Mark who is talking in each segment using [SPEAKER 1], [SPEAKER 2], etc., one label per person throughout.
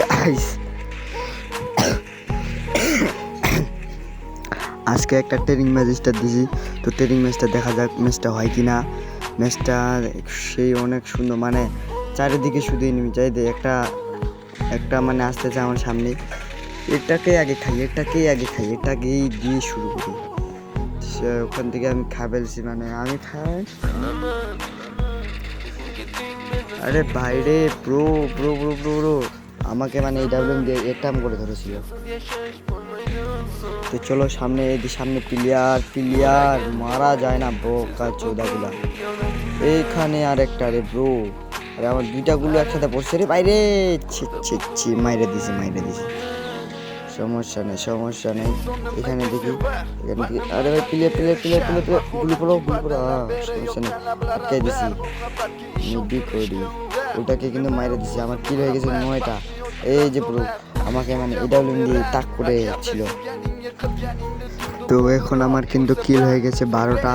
[SPEAKER 1] Guys আজকে একটা training match start দিয়েছি তো ট্রেনিং ম্যাচটা দেখা যাক ম্যাচটা হয় কি না ম্যাচটা সেই অনেক সুন্দর মানে চারিদিকে শুধু এনিমি চাই একটা একটা মানে আসতেছে আমার সামনে। এটাকে আগে খাই, এটাকে আগে খাই, এটাকেই দিয়ে শুরু করি। সে ওখান থেকে আমি খাবেলছি মানে আমি খাই। আরে বাইরে bro bro bro bro bro আমাকে মানে এই ডাব্লিউ দিয়ে এটাম করে ধরেছিল। তো চলো সামনে এই সামনে প্লেয়ার প্লেয়ার মারা যায় না বোকা চোদাগুলা। এইখানে আর একটা রে ব্রো আরে আমার দুইটা গুলো একসাথে পড়ছে রে বাইরে। ছি ছি ছি, মাইরে দিছি মাইরে দিছি। সমস্যা নেই সমস্যা নেই। এখানে দেখি এখানে দেখি। আরে ভাই, player player player player player, গুলি পড়ো গুলি পড়ো সমস্যা নেই। আটকাই দিছি। মিডি করি? ওটাকে কিন্তু মাইরে দিছি। আমার কিল হয়ে গেছে নয়টা। এই যে পুরো আমাকে মানে এডাব্লিউ দিয়ে তাক করে ছিল। তো এখন আমার কিন্তু কিল হয়ে গেছে বারোটা।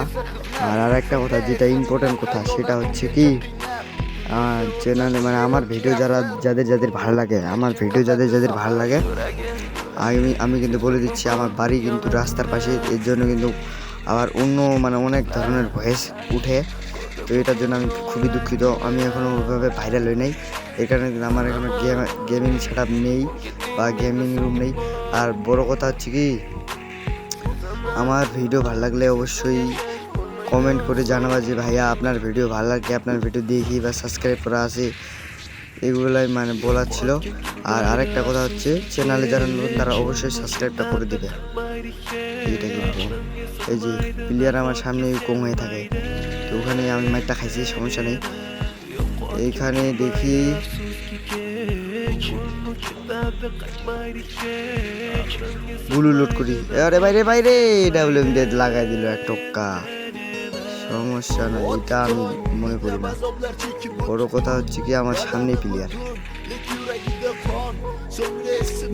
[SPEAKER 1] আর আর একটা কথা, যেটা ইম্পর্টেন্ট কথা, সেটা হচ্ছে কি চ্যানেলে মানে আমার ভিডিও যারা, যাদের যাদের ভালো লাগে, আমার ভিডিও যাদের যাদের ভালো লাগে, আমি আমি কিন্তু বলে দিচ্ছি, আমার বাড়ি কিন্তু রাস্তার পাশে, এর জন্য কিন্তু আবার অন্য মানে অনেক ধরনের ভয়েস উঠে। তো এটার জন্য আমি খুবই দুঃখিত। আমি এখনও ওইভাবে ভাইরাল হই নাই। এই কারণে আমার এখনও গেম গেমিং সেট নেই বা গেমিং রুম নেই। আর বড় কথা হচ্ছে কি, আমার ভিডিও ভালো লাগলে অবশ্যই কমেন্ট করে জানাবা যে, ভাইয়া, আপনার ভিডিও ভালো লাগে? আপনার ভিডিও দেখি বা সাবস্ক্রাইব করা আছে? এগুলোই মানে বলার ছিল। আর আরেকটা কথা হচ্ছে চ্যানেলে যারা নতুন, তারা অবশ্যই সাবস্ক্রাইবটা করে দেবে। এইটা কিন্তু এই যে প্লেয়ার আমার সামনে কম হয়ে থাকে। তো ওখানে আমি মাইকটা খাইছি, সমস্যা নেই। এইখানে দেখি বুলু লোড করি। আরে বাইরে বাইরে ডাবল এম লাগাই দিল এক টক্কা। সমস্যা নাই এটা আমি মনে করি না। বড় কথা হচ্ছে কি, আমার সামনে প্লেয়ার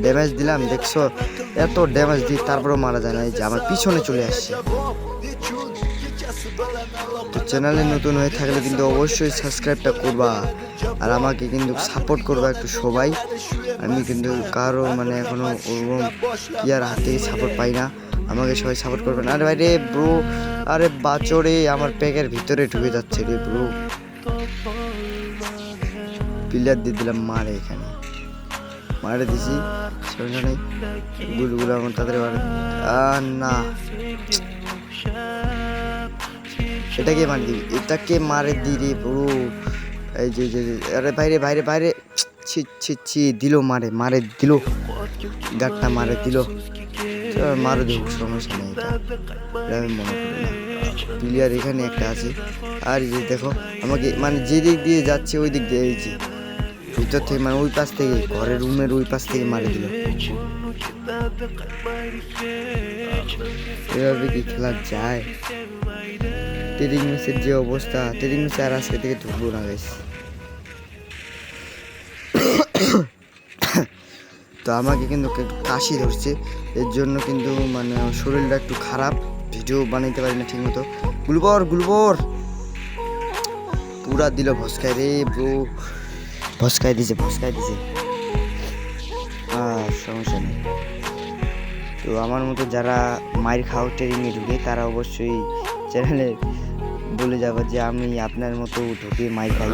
[SPEAKER 1] ড্যামেজ দিলাম, দেখছ? এত ড্যামেজ দিই তারপরেও মারা যায় না, এই যে আমার পিছনে চলে আসছে। তো চ্যানেলে নতুন হয়ে থাকলে কিন্তু অবশ্যই সাবস্ক্রাইবটা করবা। আর আমাকে কিন্তু সাপোর্ট করবা একটু সবাই। আমি কিন্তু কারও মানে এখনও ওরকম কি আর হাত সাপোর্ট পাই না। আমাকে সবাই সাপোর্ট করবেন আরে ভাই রে ব্রো আরে বাচরে, আমার প্যাকের ভিতরে ঢুকে যাচ্ছে রে ব্রো প্লেয়ার দিয়ে দিলাম মারে এখানে। মারে দিছি নেই। গুলগুলো আমার তাদের না। এটাকে মারি দিবি। এটাকে মারে দি রে ব্রো। এই যে যে আরে বাইরে বাইরে বাইরে। ছি ছি ছি, দিল মারে মারে দিল। গাটটা মারে দিল। মারে দেবো সমস্যা নেই আমি মনে করি না। প্লেয়ার এখানে একটা আছে। আর যে দেখো, আমাকে মানে যে দিক দিয়ে যাচ্ছে ওই দিক দিয়ে এই যে। ভিতর থেকে মানে ওই পাশ থেকে, ঘরের রুমের ওই পাশ থেকে মারে দিল। এভাবে কি খেলা যায়? ট্রেডিং ম্যাচের যে অবস্থা ট্রেডিং ম্যাচে আর আজকে থেকে ঢুকবো না গাইস তো আমাকে কিন্তু কাশি ধরছে। এর জন্য কিন্তু মানে শরীরটা একটু খারাপ। ভিডিও বানাইতে পারি না ঠিকমতো। গুলবর গুলবর! পুরা দিল, ভস্কায় রে ব্রো। ভস্কায় দিছে ভস্কায় দিছে। সমস্যা নেই তো আমার মতো যারা মায়ের খাও ট্রেনিংয়ে ঢুকে, তারা অবশ্যই চ্যানেলে বলে যাব যে, আমি আপনার মতো ঢুকে মাই খাই।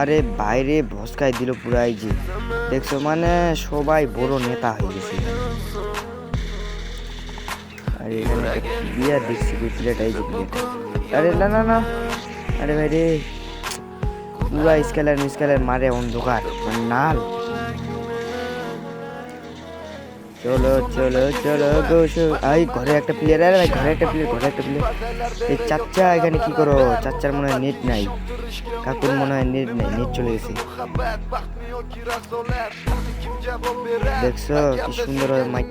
[SPEAKER 1] আরে বাইরে ভস্কায় দিল পুরাই যে। দেখছ মানে সবাই বড় নেতা হয়ে গেছে আরে এখানে প্লেয়ার দেখছি, ওই প্লেয়ারটা যে আরে না না না। আরে ভাই রে। পুরা স্কেলার স্কেলার মারে অন্ধকার। নাল চলো চলো চলো গো এই, ঘরে একটা প্লেয়ার আরে ভাই, ঘরে একটা প্লেয়ার ঘরে একটা প্লেয়ার এই চাচ্চা এখানে কি করো? চাচ্চার মনে হয় নেট নাই। কাকুর মনে হয় নেট নাই নেট চলে গেছে। দেখছ, কি সুন্দর মাইক।